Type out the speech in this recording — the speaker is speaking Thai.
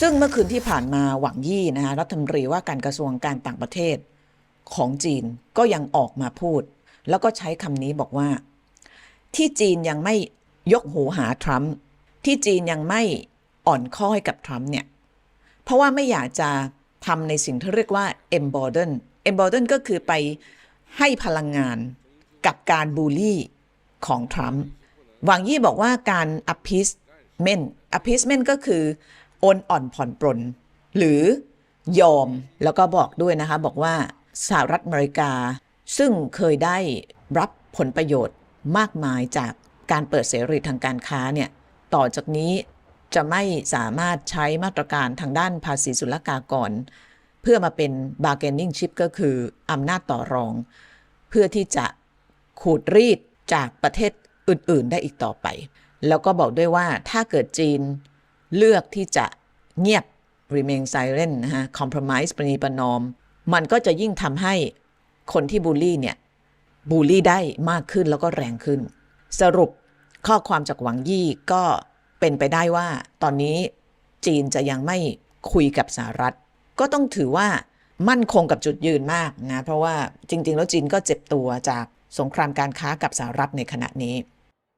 ซึ่งเมื่อคืนที่ผ่านมาหวังยี่นะคะรัฐมนตรีว่าการกระทรวงการต่างประเทศของจีนก็ยังออกมาพูด แล้วก็ใช้คำนี้บอกว่า ที่จีนยังไม่ยกหูหาทรัมป์ที่จีนยังไม่อ่อนข้อให้กับทรัมป์เนี่ย เพราะว่าไม่อยากจะทำในสิ่งที่เรียกว่า embolden embolden ก็คือไปให้พลังงานกับการบูลลี่ของทรัมป์หวังยี่บอกว่าการ appeasement appeasement ก็คือ โอนอ่อนผ่อนปรนหรือยอมแล้วก็บอกด้วยนะคะบอกว่าสหรัฐอเมริกา ซึ่งเคยได้รับผลประโยชน์มากมายจากการเปิดเสรีทางการค้าเนี่ยต่อจากนี้จะไม่สามารถใช้มาตรการทางด้านภาษีศุลกากร เพื่อมาเป็น bargaining chip ก็คืออำนาจต่อรอง เพื่อที่จะขูดรีดจากประเทศอื่น ๆ ได้อีกต่อไป แล้วก็บอกด้วยว่าถ้าเกิดจีน เลือกที่จะเงียบ remain silent นะฮะ compromise ปรนีประนอม มันก็จะยิ่งทำให้คนที่บูลลี่เนี่ยบูลลี่ได้มากขึ้นแล้วก็แรงขึ้น สรุปข้อความจากหวังยี่ก็เป็นไปได้ว่า ตอนนี้จีนจะยังไม่คุยกับสหรัฐ ก็ต้องถือว่ามั่นคงกับจุดยืนมากนะ เพราะว่าจริง ๆ แล้วจีนก็เจ็บตัวจากสงครามการค้ากับสหรัฐในขณะนี้